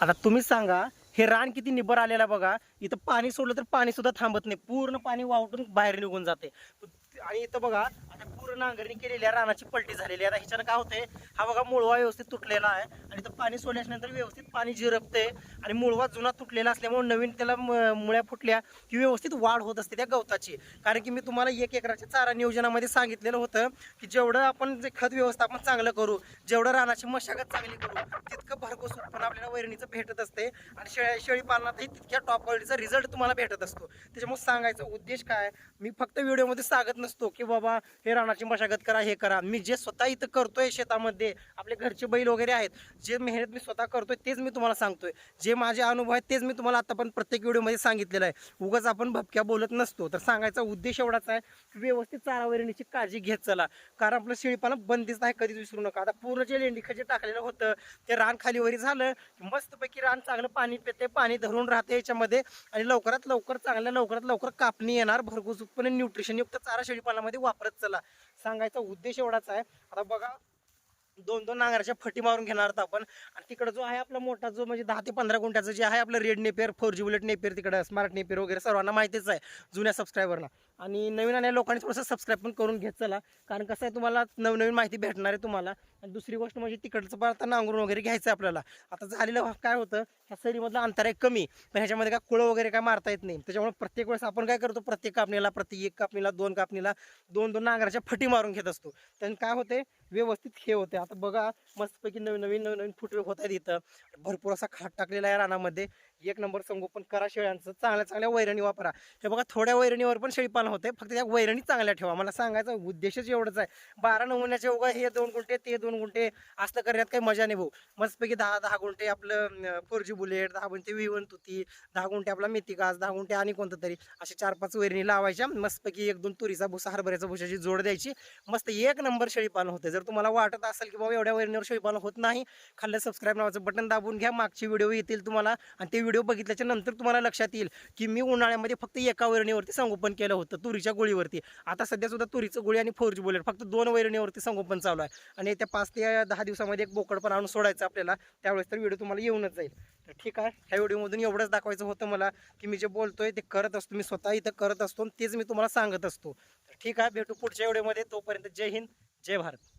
आता तुम्हीच सांगा हे रान किती निबर आलेलं आहे बघा. इथं पाणी सोडलं तर पाणी सुद्धा थांबत नाही. पूर्ण पाणी वावटून बाहेर निघून जाते. आणि इथं बघा आता पूर्ण नांगरणी केलेली आहे रानाची पलटी झालेली आहे. आता ह्याच्यानं काय होते हा बघा मुळवा व्यवस्थित तुटलेला आहे. आणि तो पाणी सोडल्यानंतर व्यवस्थित पाणी जिरपते आणि मुळवा जुना तुटलेला असल्यामुळे नवीन त्याला म- मुळ्या फुटल्या की व्यवस्थित वाढ होत असते त्या गवताची. कारण की मी तुम्हाला एक एकराच्या चारा नियोजनामध्ये सांगितलेलं होतं की जेवढं आपण जे खत व्यवस्थापन चांगलं करू जेवढं रानाची मशागत चांगली करू तितकं भरघोस उत्पन्न आपल्याला वैरणीचं भेटत असते. आणि शेळ्या शेळी पालनातही तितक्या टॉप क्वालिटीचा रिझल्ट तुम्हाला भेटत असतो. त्याच्यामुळे सांगायचा उद्देश काय? मी फक्त व्हिडिओमध्ये सांगत नसतो की बाबा हे रानाची मशागत करा हे करा. मी जे स्वतः इथं करतोय शेतामध्ये आपले घरचे बैल वगैरे आहेत जे मेहनत मी स्वतः करतोय तेच मी तुम्हाला सांगतोय. जे माझे अनुभव आहेत तेच मी तुम्हाला आता पण प्रत्येक व्हिडिओमध्ये सांगितलेलं आहे. उगाच आपण भपक्या बोलत नसतो. तर सांगायचा उद्देश एवढाच आहे की व्यवस्थित चारावरणीची काळजी घेत चला. कारण आपलं शेळीपालन बंदिस्त आहे कधीच विसरू नका. आता पूर्ण जे लेंडीखत जे टाकलेलं होतं ते रान खालीवरी झालं मस्तपैकी रान चांगलं पाणी पिते पाणी धरून राहते याच्यामध्ये. आणि लवकरात लवकर चांगल्या लवकरात लवकर कापणी येणार भरघोस उत्पन्न न्यूट्रिशनयुक्त चारा शेळीपालनामध्ये वापरत चला. सांगायचा उद्देश एवढाच आहे. आता बघा दोन दोन नांगराच्या फटी मारून घेणार आहोत आपण. आणि तिकडं जो आहे आपला मोठा जो म्हणजे दहा ते पंधरा गुंठ्याचं जे आहे आपलं red napier four G bullet napier तिकडं स्मार्ट नेपेर वगैरे सर्वांना माहितीच आहे जुन्या सबस्क्रायबरना आणि नवीन आलेल्या लोकांनी थोडंसं सबस्क्राईब पण करून घेत चला. कारण कसं आहे तुम्हाला नवनवीन माहिती भेटणार आहे तुम्हाला. आणि दुसरी गोष्ट म्हणजे तिकडचं पण नांगरून वगैरे घ्यायचं आहे आपल्याला. आता झालेलं काय होतं ह्या सरीमधलं अंतर आहे कमी. पण ह्याच्यामध्ये काय कुळं वगैरे काय मारता येत नाही. त्याच्यामुळे प्रत्येक वेळेस आपण काय करतो प्रत्येक कापणीला प्रत्येक एक कापणीला दोन कापणीला दोन दोन नांगराच्या फटी मारून घेत असतो. त्याने काय होते व्यवस्थित हे होते आता बघा मस्तपैकी नवीन नवीन नवीन नवीन फुटवे होत आहेत इथं. भरपूर असा खाट टाकलेला आहे रानामध्ये. एक नंबर संगोपन करा शेळ्यांचं. चांगल्या चांगल्या वैरणी वापरा. हे बघा थोड्या वैरणीवर पण शेळी पालन शेळीपालन होते फक्त त्या वैरणी चांगल्या ठेवा. मला सांगायचा उद्देशच एवढंच आहे. बारा नमुन्याचे उगा हे दोन गुंठे ते दोन गुंठे असलं करण्यात काही मजा नाही भाऊ. मस्तपैकी दहा दहा गुंठे आपलं फोरजी बुलेट दहा गुंठे विवन तुती दहा गुंठे आपला मेथी दहा गुंठे आणि कोणतं तरी असे चार पाच वैरणी लावायच्या. मस्तपैकी एक दोन तुरीचा भुसा हरभऱ्याचा भुसाची जोड द्यायची. मस्त एक नंबर शेळीपालन होते. जर तुम्हाला वाटत असेल की बाबा एवढ्या वैरणीवर शेळीपालन होत नाही खाल्लं सबस्क्राईब नावाचं बटन दाबून घ्या. मागचे व्हिडिओ येतील तुम्हाला आणि ते व्हिडिओ बघितल्याच्या नंतर तुम्हाला लक्षात येईल की मी उन्हाळ्यामध्ये फक्त एका वैरणीवरती संगोपन केलं होतं. तुरीच्या गोळीवरती. आता सध्या सुद्धा तुरीचं गोळी आणि फोर जी बुलेट फक्त दोन वैरणीवरती संगोपन चालू आहे. आणि त्या पाच ते दहा दिवसामध्ये एक बोकड पण आणून सोडायचं आपल्याला त्यावेळेस तर व्हिडिओ तुम्हाला येऊनच जाईल. तर ठीक आहे ह्या व्हिडिओमधून एवढंच दाखवायचं होतं मला की मी जे बोलतोय ते करत असतो मी स्वतः इथं करत असतो आणि तेच मी तुम्हाला सांगत असतो. तर ठीक आहे भेटू पुढच्या व्हिडिओमध्ये तोपर्यंत जय हिंद जय भारत.